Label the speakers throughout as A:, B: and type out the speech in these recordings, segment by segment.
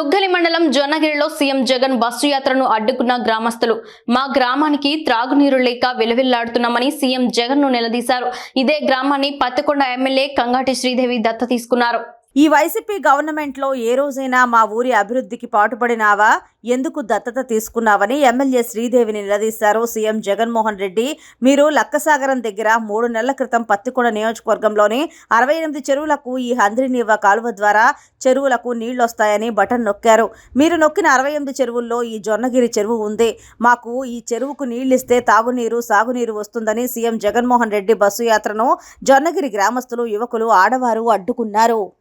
A: తుగ్గలి మండలం జొన్నగిరిలో CM Jagan bus యాత్రను అడ్డుకున్న గ్రామస్తులు. మా గ్రామానికి త్రాగునీరు లేక విలవిల్లాడుతున్నామని సీఎం జగన్ను నిలదీశారు. ఇదే గ్రామాన్ని పత్తికొండ ఎమ్మెల్యే కంగాటి శ్రీదేవి దత్త తీసుకున్నారు
B: ఈ వైసీపీ గవర్నమెంట్లో ఏ రోజైనా మా ఊరి అభివృద్ధికి పాటుపడినావా? ఎందుకు దత్తత తీసుకున్నావని ఎమ్మెల్యే శ్రీదేవిని నిలదీశారు సీఎం జగన్మోహన్ రెడ్డి. మీరు లక్కసాగరం దగ్గర మూడు నెలల క్రితం పత్తికొండ నియోజకవర్గంలోని అరవై ఎనిమిది చెరువులకు ఈ హంద్రినీవ కాలువ ద్వారా చెరువులకు నీళ్ళొస్తాయని బటన్ నొక్కారు. మీరు నొక్కిన అరవై ఎనిమిది చెరువుల్లో ఈ జొన్నగిరి చెరువు ఉంది. మాకు ఈ చెరువుకు నీళ్ళిస్తే తాగునీరు సాగునీరు వస్తుందని సీఎం జగన్మోహన్ రెడ్డి బస్సు యాత్రను జొన్నగిరి గ్రామస్తులు యువకులు ఆడవారు అడ్డుకున్నారు.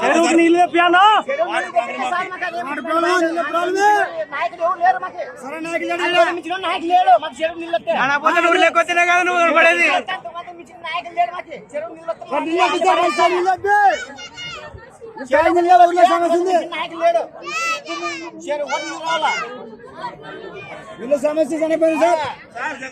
C: చెరువుకి నీళ్ళు తెప్పియాలా కదా నువ్వు పడేది
D: సమస్య చనిపోయింది సార్